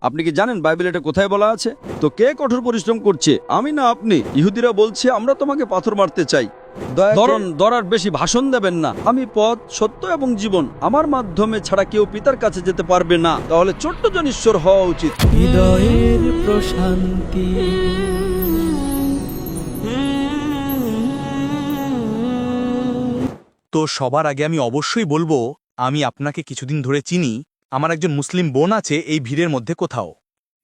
আপনি কি জানেন বাইবেল এটা কোথায় বলা আছে? তো কে কঠোর পরিশ্রম করছে? আমি না আপনি। ইহুদিরা বলছে আমরা তোমাকে পাথর মারতে চাই। ধরন দরার বেশি ভাষণ দেবেন না। আমি পথ সত্য এবং জীবন। আমার মাধ্যমে ছাড়া কেউ পিতার কাছে যেতে পারবে না। তাহলে ছোট্ট জন ঈশ্বর হওয়া উচিত। হৃদয়ের প্রশান্তি। তো সবার আগে আমি অবশ্যই বলব আমি আপনাকে কিছুদিন ধরে চিনি। আমার একজন মুসলিম বোন আছে এই ভিড়ের মধ্যে কোথাও।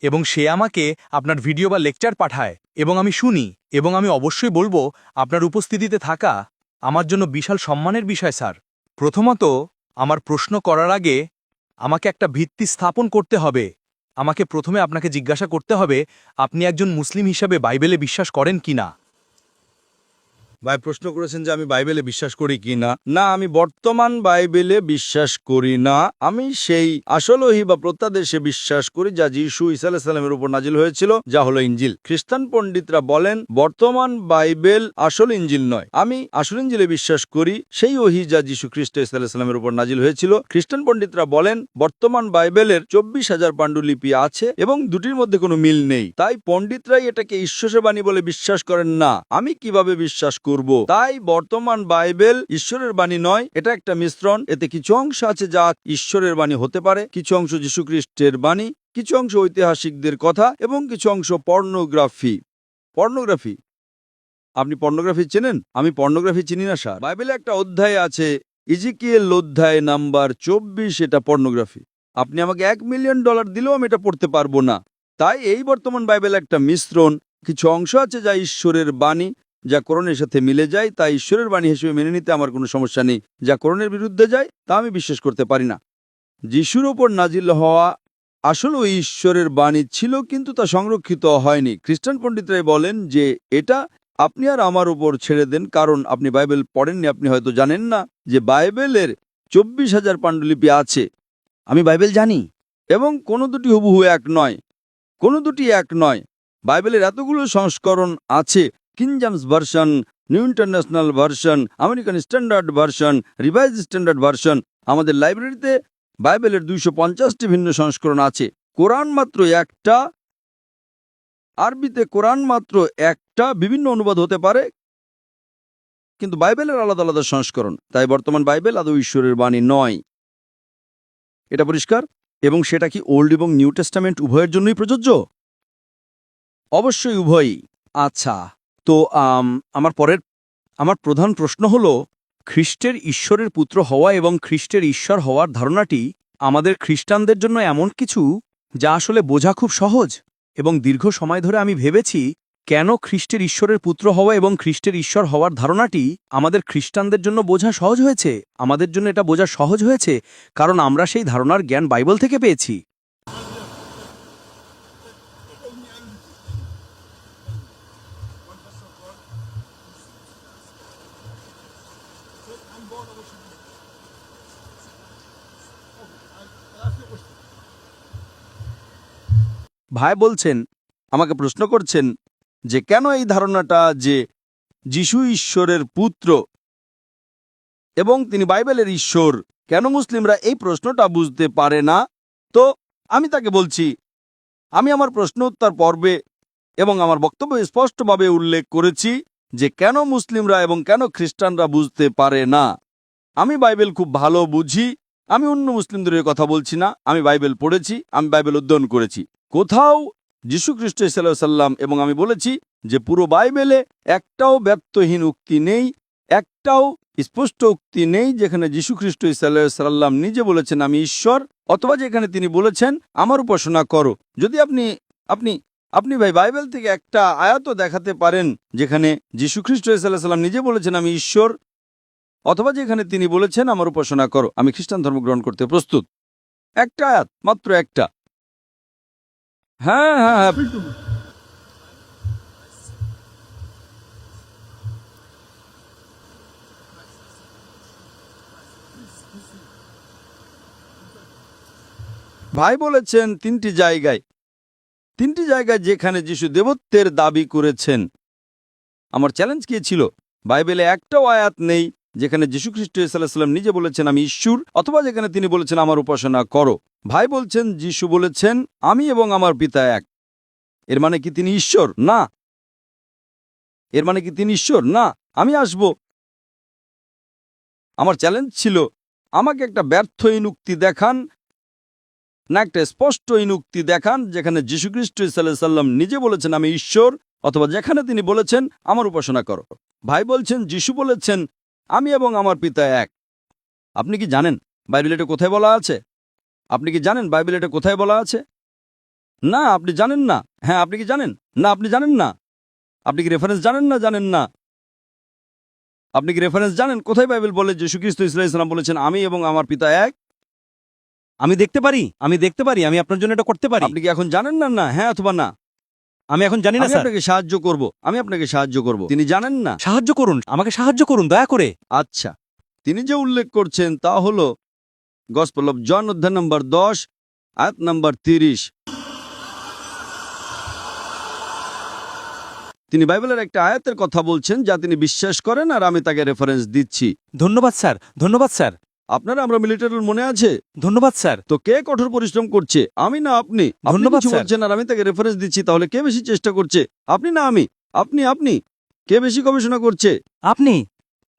এবং সে আমাকে আপনার ভিডিও বা লেকচার পাঠায়, এবং আমি শুনি, এবং আমি অবশ্যই বলব, আপনার উপস্থিতিতে থাকা আমার জন্য বিশাল সম্মানের বিষয়, স্যার। প্রথমত, আমার প্রশ্ন করার আগে আমাকে একটা ভিত্তি স্থাপন করতে হবে। আমাকে প্রথমে আপনাকে জিজ্ঞাসা করতে হবে, আপনি একজন মুসলিম হিসাবে বাইবেলে বিশ্বাস করেন কি না ভাই প্রশ্ন করেছেন যে আমি বাইবেলে বিশ্বাস করি কি না? না, আমি বর্তমান বাইবেলে বিশ্বাস করি না। আমি সেই আসলহি বা প্রত্যাদেশে বিশ্বাস করি যা যিশু ইসা সালামের উপর নাজিল হয়েছিল, যা হলো ইঞ্জিল। খ্রিস্টান পণ্ডিতরা বলেন, বর্তমান বাইবেল আসল ইঞ্জিল নয়। আমি আসল ইঞ্জিলে বিশ্বাস করি, সেই ওহি যা যিশু খ্রিস্ট ইসা সালামের উপর নাজিল হয়েছিল। খ্রিস্টান পণ্ডিতরা বলেন, বর্তমান বাইবেলের চব্বিশ হাজার পাণ্ডুলিপি আছে এবং দুটির মধ্যে কোনো মিল নেই। তাই পণ্ডিতরাই এটাকে ঈশ্বরের বাণী বলে বিশ্বাস করেন না। আমি কীভাবে বিশ্বাস করব। তাই বর্তমান বাইবেল ঈশ্বরের বাণী নয়, এটা একটা মিশ্রণ। এতে কিছু অংশ আছে যা ঈশ্বরের বাণী হতে পারে, কিছু অংশ যীশুখ্রিস্টের বাণী, কিছু অংশ ঐতিহাসিকদের কথা এবং কিছু অংশ পর্নোগ্রাফি। পর্নোগ্রাফি? আপনি পর্নোগ্রাফি চেনেন? আমি পর্নোগ্রাফি চিনি না, স্যার। বাইবেলে একটা অধ্যায় আছে, ইজিকিয়েল অধ্যায় নাম্বার চব্বিশ, এটা পর্নোগ্রাফি। আপনি আমাকে এক মিলিয়ন ডলার দিলেও আমি এটা পড়তে পারব না। তাই এই বর্তমান বাইবেল একটা মিশ্রণ, কিছু অংশ আছে যা ঈশ্বরের বাণী যা করণের সাথে মিলে যায়, তা ঈশ্বরের বাণী হিসেবে মেনে নিতে আমার কোনো সমস্যা নেই। যা করণের বিরুদ্ধে যায়, তা আমি বিশ্বাস করতে পারি না। যিশুর ওপর নাজিল হওয়া আসলে ওই ঈশ্বরের বাণী ছিল, কিন্তু তা সংরক্ষিত হয়নি। খ্রিস্টান পণ্ডিতরাই বলেন যে, এটা আপনি আর আমার উপর ছেড়ে দেন, কারণ আপনি বাইবেল পড়েননি। আপনি হয়তো জানেন না যে বাইবেলের চব্বিশ হাজার পাণ্ডুলিপি আছে। আমি বাইবেল জানি। এবং কোনো দুটি হুবহু এক নয়। কোনো দুটি এক নয়। বাইবেলের এতগুলো সংস্করণ আছে King James version new international version American standard version revise standard version আমাদের লাইব্রেরিতে বাইবেলের দুইশো পঞ্চাশটি ভিন্ন সংস্করণ আছে। কোরআন মাত্র একটা, আরবিতে কোরআন মাত্র একটা বিভিন্ন অনুবাদ হতে পারে, কিন্তু বাইবেলের আলাদা আলাদা সংস্করণ। তাই বর্তমান বাইবেল আদৌ ঈশ্বরের বাণী নয়। এটা পরিষ্কার? এবং সেটা কি ওল্ড এবং নিউ টেস্টামেন্ট উভয়ের জন্যই প্রযোজ্য? অবশ্যই উভয়ই। আচ্ছা। তো আমার পরের, আমার প্রধান প্রশ্ন হল, খ্রিস্টের ঈশ্বরের পুত্র হওয়া এবং খ্রিস্টের ঈশ্বর হওয়ার ধারণাটি আমাদের খ্রিস্টানদের জন্য এমন কিছু যা আসলে বোঝা খুব সহজ এবং দীর্ঘ সময় ধরে আমি ভেবেছি কেন খ্রিস্টের ঈশ্বরের পুত্র হওয়া এবং খ্রিস্টের ঈশ্বর হওয়ার ধারণাটি আমাদের খ্রিস্টানদের জন্য বোঝা সহজ হয়েছে। আমাদের জন্য এটা বোঝা সহজ হয়েছে কারণ আমরা সেই ধারণার জ্ঞান বাইবেল থেকে পেয়েছি। ভাই বলছেন, আমাকে প্রশ্ন করছেন যে কেন এই ধারণাটা যে যিশু ঈশ্বরের পুত্র এবং তিনি বাইবেলের ঈশ্বর, কেন মুসলিমরা এই প্রশ্নটা বুঝতে পারে না? তো আমি তাকে বলছি, আমি আমার প্রশ্ন উত্তর পর্বে এবং আমার বক্তব্য স্পষ্টভাবে উল্লেখ করেছি যে কেন মুসলিমরা এবং কেন খ্রিস্টানরা বুঝতে পারে না। আমি বাইবেল খুব ভালো বুঝি, আমি অন্য মুসলিমদের কথা বলছি না, আমি বাইবেল পড়েছি, আমি বাইবেল অধ্যয়ন করেছি। কোথাও যীশু খ্রিস্ট সাল্লাম এবং আমি বলেছি যে পুরো বাইবেলে একটাও ব্যর্থহীন উক্তি নেই, একটাও স্পষ্ট উক্তি নেই যেখানে যীশু খ্রিস্ট সাল্লাম নিজে বলেছেন, আমি ঈশ্বর অথবা যেখানে তিনি বলেছেন, আমার উপাসনা করো যদি আপনি আপনি আপনি ভাই বাইবেল থেকে একটা আয়াত দেখাতে পারেন যেখানে যীশু খ্রিস্ট সাল্লাম নিজে বলেছেন, আমি ঈশ্বর অথবা যেখানে তিনি বলেছেন, আমার উপাসনা করো আমি খ্রিস্টান ধর্ম গ্রহণ করতে প্রস্তুত। একটা আয়াত, মাত্র একটা। হ্যাঁ হ্যাঁ হ্যাঁ। ভাই বলেছেন তিনটি জায়গায় তিনটি জায়গায় যেখানে যিশু দেবত্বের দাবি করেছেন। আমার চ্যালেঞ্জ কি ছিল? বাইবেলে একটাও আয়াত নেই যেখানে যীশু খ্রিস্ট সাল্লাম নিজে বলেছেন আমি ঈশ্বর অথবা যেখানে তিনি বলেছেন আমার উপাসনা করো। ভাই বলছেন, যিশু বলেছেন, আমি এবং আমার পিতা এক। এর মানে কি তিনি ঈশ্বর? না। এর মানে কি তিনি ঈশ্বর? না, আমি আসব। আমার চ্যালেঞ্জ ছিল, আমাকে একটা ব্যর্থ ইনুক্তি দেখান, না একটা স্পষ্ট ইনুক্তি দেখান, যেখানে যীশুখ্রিস্ট সাল্লাম নিজে বলেছেন, আমি ঈশ্বর, অথবা যেখানে তিনি বলেছেন, আমার উপাসনা করো। ভাই বলছেন, যিশু বলেছেন, আমি এবং আমার পিতা এক। আপনি কি জানেন? বাইবেল এটা কোথায় বলা আছে? আপনি কি জানেন বাইবেল এটা কোথায় বলা আছে? না আপনি জানেন না। হ্যাঁ আপনি কি জানেন? না আপনি জানেন না। আপনি কি রেফারেন্স জানেন না জানেন না? আপনি কি রেফারেন্স জানেন? কোথায় বাইবেল বলে যীশু খ্রিস্ট ইসলাম বলেছেন আমি এবং আমার পিতা এক আমি দেখতে পারি আমি দেখতে পারি আমি আপনার জন্য এটা করতে পারি। আপনি কি এখন জানেন না? না হ্যাঁ অথবা না? আমি এখন জানি না আপনাকে সাহায্য করব আমি আপনাকে সাহায্য করব। তিনি জানেন না। সাহায্য করুন আমাকে সাহায্য করুন দয়া করে। আচ্ছা তিনি যে উল্লেখ করছেন তা হল গসপল অফ জন অধ্যায় নম্বর দশ আয়াত নম্বর তিরিশ। তিনি বাইবেলের একটা আয়াতের কথা বলছেন যা তিনি বিশ্বাস করেন আর আমি তাকে রেফারেন্স দিচ্ছি। ধন্যবাদ স্যার। ধন্যবাদ স্যার। আপনারা আমরা মিলিটারির মনে আছে? ধন্যবাদ স্যার। তো কে কঠোর পরিশ্রম করছে? আমি না আপনি? ধন্যবাদ। বলছেন আর আমি তাকে রেফারেন্স দিচ্ছি তাহলে কে বেশি চেষ্টা করছে? আপনি না আমি? আপনি আপনি? কে বেশি গবেষণা করছে? আপনি?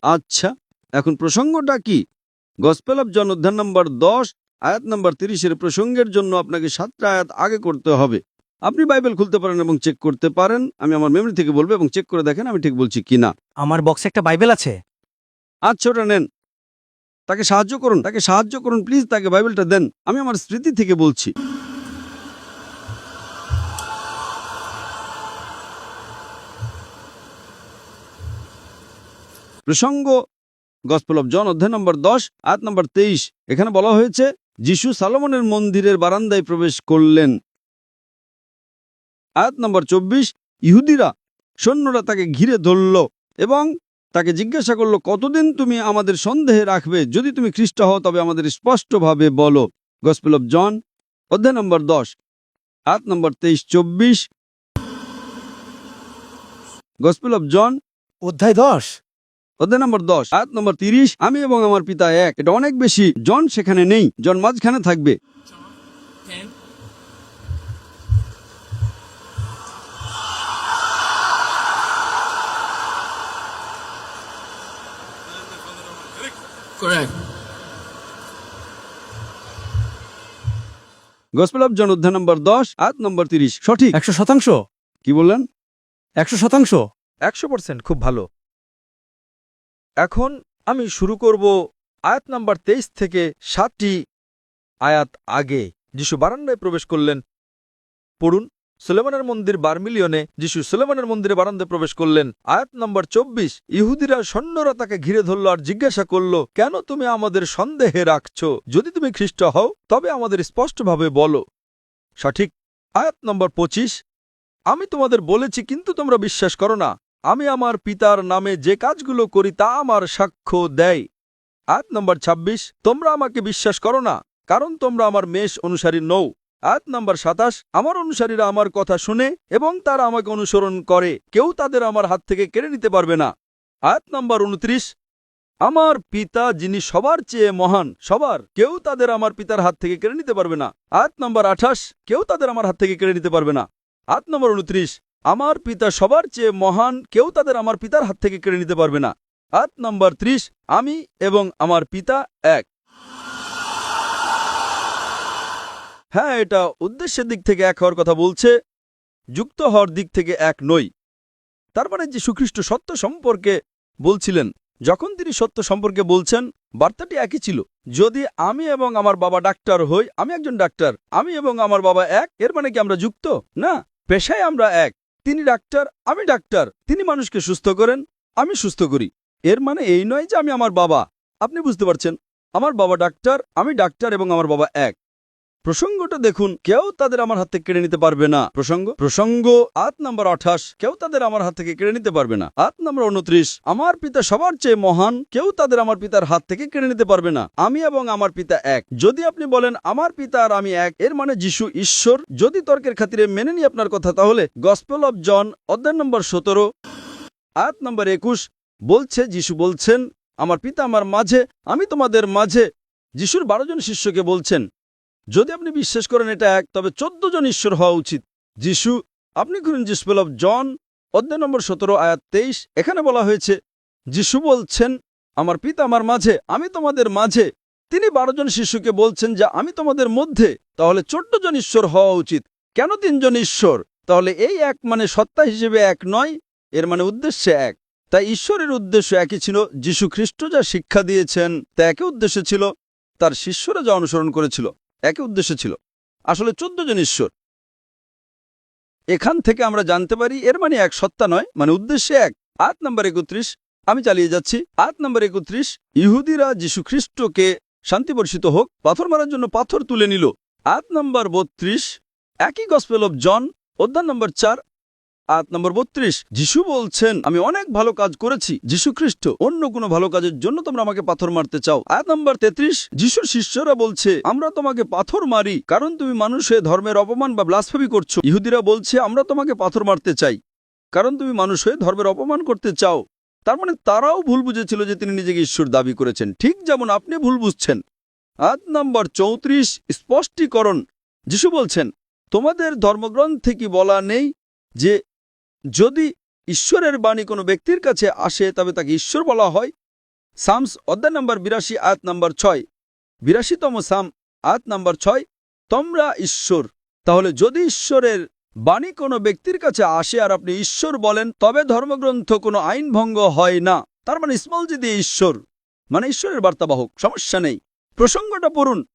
আচ্ছা এখন প্রসঙ্গটা কি? গসপেল অফ জন অধ্যায় নম্বর দশ আয়াত নম্বর তিরিশের প্রসঙ্গের জন্য আপনাকে সাতটা আয়াত আগে করতে হবে। আপনি বাইবেল খুলতে পারেন এবং চেক করতে পারেন। আমি আমার মেমরি থেকে বলব এবং চেক করে দেখেন আমি ঠিক বলছি কি না। আমার বক্সে একটা বাইবেল আছে। আচ্ছা ওটা নেন। তাকে সাহায্য করুন তাকে সাহায্য করুন প্লিজ তাকে বাইবেলটা দেন। আমি আমার স্মৃতি থেকে বলছি। প্রসঙ্গ গসপেল অফ জন, অধ্যায় নম্বর দশ আট নম্বর তেইশ। এখানে বলা হয়েছে, যিশু সালমনের মন্দিরের বারান্দায় প্রবেশ করলেন। আয়াত নম্বর চব্বিশ, ইহুদিরা সৈন্যরা তাকে ঘিরে ধরল এবং তাকে জিজ্ঞাসা করল, কতদিন তুমি আমাদের সন্দেহে রাখবে? যদি তুমি খ্রিস্ট হও, তবে আমাদের স্পষ্টভাবে বলো। গসপেল অফ জন, অধ্যায় নম্বর দশ আট নম্বর তেইশ, চব্বিশ। গসপেল অফ জন, অধ্যায় দশ। অধ্যায় নম্বর দশ আট নম্বর তিরিশ আমি এবং আমার পিতা এক। এটা অনেক বেশি। জন সেখানে নেই। জন মাঝখানে থাকবে। Correct. গসপেল অফ জন অধ্যায় নম্বর দশ আট নম্বর তিরিশ। সঠিক? একশো শতাংশ। কি বললেন? একশো শতাংশ। একশো পার্সেন্ট। খুব ভালো। এখন আমি শুরু করব আয়াত নাম্বার তেইশ থেকে সাতটি আয়াত আগে। যিশু বারান্দায় প্রবেশ করলেন। পড়ুন। সুলেমানের মন্দির বারমিলিয়নে যিশু সুলেমানের মন্দিরে বারান্দায় প্রবেশ করলেন। আয়াত নম্বর চব্বিশ, ইহুদিরা সৈন্যরা তাকে ঘিরে ধরল আর জিজ্ঞাসা করল, কেন তুমি আমাদের সন্দেহে রাখছ? যদি তুমি খ্রিস্ট হও, তবে আমাদের স্পষ্টভাবে বলো। সঠিক। আয়াত নম্বর পঁচিশ, আমি তোমাদের বলেছি, কিন্তু তোমরা বিশ্বাস করো না। আমি আমার পিতার নামে যে কাজগুলো করি তা আমার সাক্ষ্য দেয়। আয়াত নম্বর ২৬ তোমরা আমাকে বিশ্বাস করো না, কারণ তোমরা আমার মেষ অনুসারী নও। আয়াত নম্বর সাতাশ, আমার অনুসারীরা আমার কথা শুনে এবং তারা আমাকে অনুসরণ করে, কেউ তাদের আমার হাত থেকে কেড়ে নিতে পারবে না। আয়াত নম্বর উনত্রিশ, আমার পিতা যিনি সবার চেয়ে মহান, সবার, কেউ তাদের আমার পিতার হাত থেকে কেড়ে নিতে পারবে না। আয়াত নম্বর আঠাশ, কেউ তাদের আমার হাত থেকে কেড়ে নিতে পারবে না। আট নম্বর উনত্রিশ আমার পিতা সবার চেয়ে মহান, কেউ তাদের আমার পিতার হাত থেকে কেড়ে নিতে পারবে না। আট নম্বর ত্রিশ, আমি এবং আমার পিতা এক। হ্যাঁ এটা উদ্দেশ্যের দিক থেকে এক হওয়ার কথা বলছে, যুক্ত হওয়ার দিক থেকে এক নই। তার মানে যে সুখ্রিস্ট সত্য সম্পর্কে বলছিলেন, যখন তিনি সত্য সম্পর্কে বলছেন, বার্তাটি একই ছিল। যদি আমি এবং আমার বাবা ডাক্তার হই, আমি একজন ডাক্তার, আমি এবং আমার বাবা এক, এর মানে কি আমরা যুক্ত? না, পেশায় আমরা এক। তিনি ডাক্তার, আমি ডাক্তার। তিনি মানুষকে সুস্থ করেন, আমি সুস্থ করি। এর মানে এই নয় যে আমি আমার বাবা। আপনি বুঝতে পারছেন? আমার বাবা ডাক্তার, আমি ডাক্তার এবং আমার বাবা এক। প্রসঙ্গটা দেখুন, কেউ তাদের আমার হাত থেকে কেড়ে নিতে পারবে না। প্রসঙ্গ? প্রসঙ্গ, আট নম্বর আঠাশ, কেউ তাদের আমার হাত থেকে কেড়ে নিতে পারবে না। আট নম্বর উনত্রিশ, আমার পিতা সবার চেয়ে মহান, কেউ তাদের আমার পিতার হাত থেকে কেড়ে নিতে পারবে না। আমি এবং আমার পিতা এক। যদি আপনি বলেন, আমার পিতা আর আমি এক, এর মানে যিশু ঈশ্বর। যদি তর্কের খাতিরে মেনে নি আপনার কথা তাহলে, গসপেল অব জন, অধ্যায় নম্বর সতেরো আয়াত নম্বর একুশ, বলছে, যিশু বলছেন, আমার পিতা আমার মাঝে, আমি তোমাদের মাঝে, যিশুর বারো জন শিষ্যকে বলছেন যদি আপনি বিশ্বাস করেন এটা এক, তবে চোদ্দ জন ঈশ্বর হওয়া উচিত। যিশু, আপনি করেন জিসপেল অফ জন, অধ্যায় নম্বর সতেরো, আয়াত তেইশ, এখানে বলা হয়েছে, যিশু বলছেন, আমার পিতা আমার মাঝে, আমি তোমাদের মাঝে। তিনি বারো জন শিশুকে বলছেন যে, আমি তোমাদের মধ্যে। তাহলে চোদ্দ জন ঈশ্বর হওয়া উচিত। কেন তিনজন ঈশ্বর? তাহলে এই এক মানে সত্তা হিসেবে এক নয়, এর মানে উদ্দেশ্যে এক। তাই ঈশ্বরের উদ্দেশ্য একই ছিল, যীশু খ্রিস্ট যা শিক্ষা দিয়েছেন, তা একই উদ্দেশ্য ছিল, তার শিষ্যরা যা অনুসরণ করেছিল। একই উদ্দেশ্য ছিল। আসলে চোদ্দ জন ঈশ্বর। এখান থেকে আমরা জানতে পারি এর মানে এক সত্তা নয় মানে উদ্দেশ্যে এক। আট নম্বর একত্রিশ। আমি চালিয়ে যাচ্ছি। আট নম্বর একত্রিশ। ইহুদিরা যীশু খ্রিস্টকে শান্তি বর্ষিত হোক, পাথর মারার জন্য পাথর তুলে নিল। আট নম্বর বত্রিশ। একই গসপেল অব জন অধ্যায় নম্বর চার আট নম্বর বত্রিশ, যিশু বলছেন, আমি অনেক ভালো কাজ করেছি, যীশু খ্রিস্ট, অন্য কোনো ভালো কাজের জন্য তোমরা আমাকে পাথর মারতে চাও। আট নম্বর তেত্রিশ, যিশুর শিষ্যরা বলছে, আমরা তোমাকে পাথর মারি, কারণ তুমি মানুষে ধর্মের অপমান বা ব্লাসফেমি করছ। ইহুদিরা বলছে, আমরা তোমাকে পাথর মারতে চাই, কারণ তুমি মানুষ হয়ে ধর্মের অপমান করতে চাও। তার মানে তারাও ভুল বুঝেছিল যে তিনি নিজেকে ঈশ্বর দাবি করেছেন। ঠিক যেমন আপনি ভুল বুঝছেন। আট নম্বর চৌত্রিশ, স্পষ্টীকরণ, যিশু বলছেন, তোমাদের ধর্মগ্রন্থে কি বলা নেই যে যদি ঈশ্বরের বাণী কোনো ব্যক্তির কাছে আসে, তবে তাকে ঈশ্বর বলা হয়। সামস অধ্যায় নম্বর বিরাশি আট নম্বর ছয়। বিরাশিতম সাম আট নম্বর ছয়, তোমরা ঈশ্বর। তাহলে যদি ঈশ্বরের বাণী কোনো ব্যক্তির কাছে আসে আর আপনি ঈশ্বর বলেন, তবে ধর্মগ্রন্থ কোনো আইন ভঙ্গ হয় না। তার মানে স্মলজি দিয়ে ঈশ্বর। মানে ঈশ্বরের বার্তাবাহক সমস্যা নেই। প্রসঙ্গটা পড়ুন।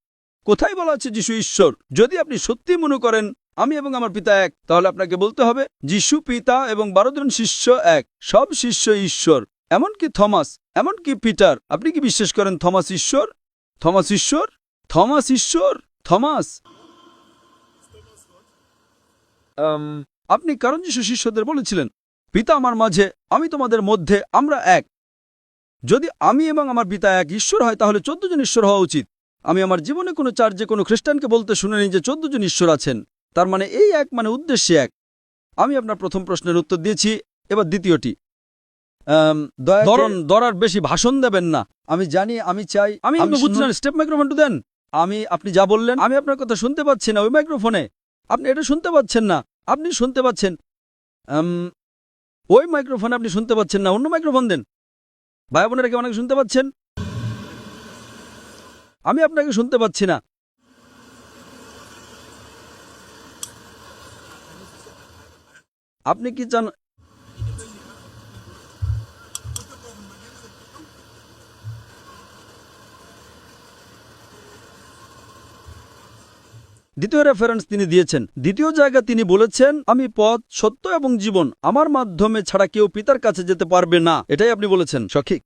কোথায় বলা আছে যিশু ঈশ্বর? যদি আপনি সত্যি মনে করেন আমি এবং আমার পিতা এক। তাহলে আপনাকে বলতে হবে, যিশু পিতা এবং বারো জন শিষ্য এক। সব শিষ্য ঈশ্বর। এমনকি থমাস, এমনকি পিটার। আপনি কি বিশ্বাস করেন থমাস ঈশ্বর? থমাস ঈশ্বর? থমাস ঈশ্বর? থমাস? আপনি কারণ যিশু শিষ্যদের বলেছিলেন, পিতা আমার মাঝে, আমি তোমাদের মধ্যে, আমরা এক। যদি আমি এবং আমার পিতা এক ঈশ্বর হয়, তাহলে চোদ্দ জন ঈশ্বর হওয়া উচিত। আমি আমার জীবনে কোনো চার্জে কোনো খ্রিস্টানকে বলতে শুনিনি যে চোদ্দ জন ঈশ্বর আছেন। তার মানে এই এক মানে উদ্দেশ্যে এক। আমি আপনার প্রথম প্রশ্নের উত্তর দিয়েছি এবার দ্বিতীয়টি। দরন দরার বেশি ভাষণ দেবেন না। আমি জানি আমি চাই আমি বুঝছেন স্টেপ মাইক্রোফোনটা দেন। আমি আপনি যা বললেন আমি আপনার কথা শুনতে পাচ্ছি না ওই মাইক্রোফোনে আপনি এটা শুনতে পাচ্ছেন না। আপনি শুনতে পাচ্ছেন ওই মাইক্রোফোনে আপনি শুনতে পাচ্ছেন না অন্য মাইক্রোফোন দেন। ভাই বোনেরা কেউ অনেকে শুনতে পাচ্ছেন? আমি আপনাকে শুনতে পাচ্ছি না। আপনি কি চান দ্বিতীয় রেফারেন্স তিনি দিয়েছেন। দ্বিতীয় জায়গা তিনি বলেছেন, আমি পথ, সত্য এবং জীবন, আমার মাধ্যমে ছাড়া কেউ পিতার কাছে যেতে পারবে না। এটাই আপনি বলেছেন। সঠিক।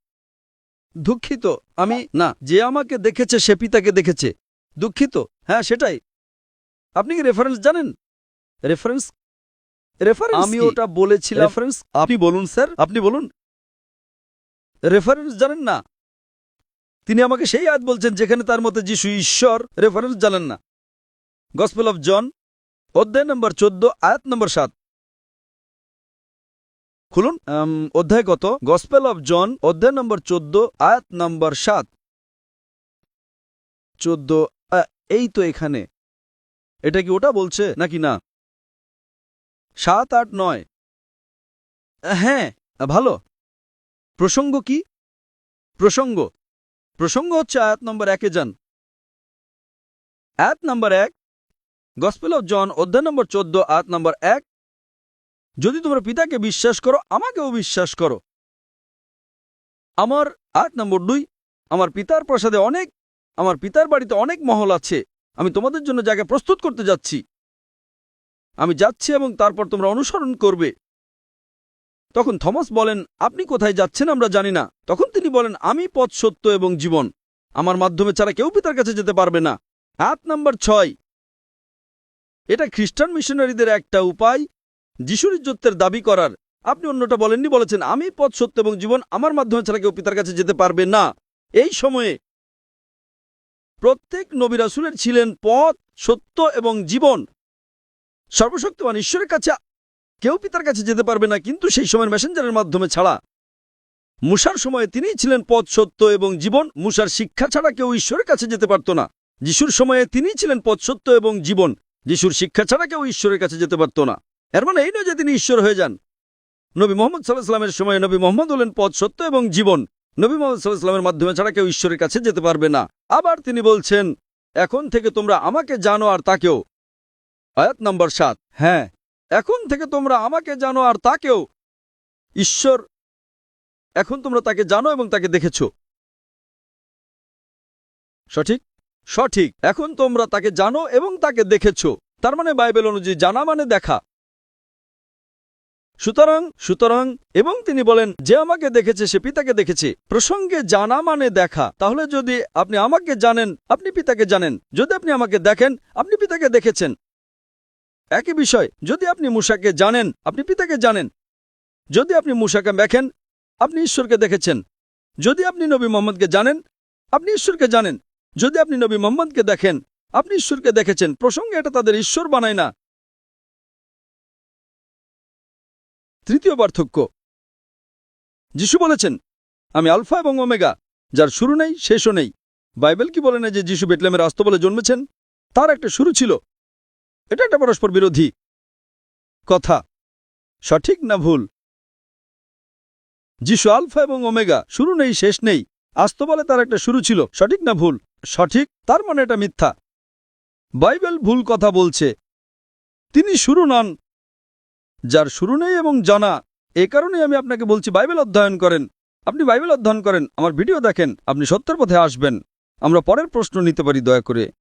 দুঃখিত, আমি না, যে আমাকে দেখেছে, সে পিতাকে দেখেছে। দুঃখিত। হ্যাঁ সেটাই। আপনি কি রেফারেন্স জানেন? রেফারেন্স রেফারেন্স আমি ওটা বলেছিলাম। রেফারেন্স আপনি বলুন স্যার। আপনি বলুন। রেফারেন্স জানেন না। তিনি আমাকে সেই আয়াত বলছেন যেখানে তার মতে যিশু ঈশ্বর। রেফারেন্স জানেন না। গসপেল অফ জন অধ্যায় নম্বর চোদ্দ আয়াত নম্বর সাত। খুলুন। অধ্যায় কত? গসপেল অফ জন অধ্যায় নম্বর চোদ্দ আয়াত নম্বর সাত। চোদ্দ এই তো এখানে। এটা কি ওটা বলছে নাকি না? সাত আট নয়। হ্যাঁ ভালো। প্রসঙ্গ কি? প্রসঙ্গ। প্রসঙ্গ হচ্ছে আয়াত নম্বর একে যান। আয়াত নম্বর এক, গসপেল অফ জন, অধ্যায় নম্বর চোদ্দ, আয়াত নম্বর এক। যদি তোমরা পিতাকে বিশ্বাস করো, আমাকেও বিশ্বাস করো। আমার আট নম্বর দুই, আমার পিতার প্রসাদে অনেক, আমার পিতার বাড়িতে অনেক মহল আছে। আমি তোমাদের জন্য জায়গা প্রস্তুত করতে যাচ্ছি। আমি যাচ্ছি এবং তারপর তোমরা অনুসরণ করবে। তখন থমাস বলেন, আপনি কোথায় যাচ্ছেন আমরা জানি না। তখন তিনি বলেন, আমি পথ সত্য এবং জীবন। আমার মাধ্যমে ছাড়া কেউ পিতার কাছে যেতে পারবে না। আট নম্বর ছয়। এটা খ্রিস্টান মিশনারিদের একটা উপায়। যিশুর ইজ্জতের দাবি করার। আপনি অন্যটা বলেননি, বলেছেন, আমি পথ সত্য এবং জীবন, আমার মাধ্যমে ছাড়া কেউ পিতার কাছে যেতে পারবে না। এই সময়ে প্রত্যেক নবী রাসূলের ছিলেন পথ সত্য এবং জীবন। সর্বশক্তিমান ঈশ্বরের কাছে কেউ পিতার কাছে যেতে পারবে না, কিন্তু সেই সময়ের মেসেঞ্জারের মাধ্যমে ছাড়া। মুসার সময়ে তিনিই ছিলেন পথ সত্য এবং জীবন। মুসার শিক্ষা ছাড়া কেউ ঈশ্বরের কাছে যেতে পারত না। যিশুর সময়ে তিনিই ছিলেন পথ সত্য এবং জীবন। যিশুর শিক্ষা ছাড়া কেউ ঈশ্বরের কাছে যেতে পারত না। এর মানে এই নয় যে তিনি ঈশ্বর হয়ে যান। নবী মোহাম্মদ সাল্লাহ সাল্লামের সময় নবী মোহাম্মদ হলেন পথ সত্য এবং জীবন। নবী মোহাম্মদ সাল্লাহ সাল্লামের মাধ্যমে ছাড়া কেউ ঈশ্বরের কাছে যেতে পারবে না। আবার তিনি বলছেন, এখন থেকে তোমরা আমাকে জানো আর তাকেও। আয়াত নম্বর সাত। হ্যাঁ এখন থেকে তোমরা আমাকে জানো আর তাকেও। ঈশ্বর, এখন তোমরা তাকে জানো এবং তাকে দেখেছ। সঠিক? সঠিক। এখন তোমরা তাকে জানো এবং তাকে দেখেছ। তার মানে বাইবেল অনুযায়ী জানা মানে দেখা। সুতরাং সুতরাং, এবং তিনি বলেন, যে আমাকে দেখেছে, সে পিতাকে দেখেছে। প্রসঙ্গে জানা মানে দেখা। তাহলে যদি আপনি আমাকে জানেন, আপনি পিতাকে জানেন। যদি আপনি আমাকে দেখেন, আপনি পিতাকে দেখেছেন। একই বিষয়, যদি আপনি মুসাকে জানেন, আপনি পিতাকে জানেন। যদি আপনি মুসাকে দেখেন, আপনি ঈশ্বরকে দেখেছেন। যদি আপনি নবী মোহাম্মদকে জানেন, আপনি ঈশ্বরকে জানেন। যদি আপনি নবী মোহাম্মদকে দেখেন, আপনি ঈশ্বরকে দেখেছেন। প্রসঙ্গে এটা তাদের ঈশ্বর বানায় না। তৃতীয় পার্থক্য। যিশু বলেছেন, আমি আলফা এবং ওমেগা, যার শুরু নেই, শেষও নেই। বাইবেল কি বলে না যে যিশু বেটলেমের আস্ত বলে জন্মেছেন? তার একটা শুরু ছিল। এটা একটা পরস্পর বিরোধী কথা। সঠিক না ভুল? যিশু আলফা এবং ওমেগা, শুরু নেই, শেষ নেই। আস্তবলে তার একটা শুরু ছিল, সঠিক না ভুল? সঠিক, তার মানে এটা মিথ্যা। বাইবেল ভুল কথা বলছে। তিনি শুরু নন। যার শুরু নেই এবং জানা, এ কারণেই আমি আপনাকে বলছি, বাইবেল অধ্যয়ন করেন। আপনি বাইবেল অধ্যয়ন করেন, আমার ভিডিও দেখেন, আপনি সত্যের পথে আসবেন। আমরা পরের প্রশ্ন নিতে পারি, দয়া করে।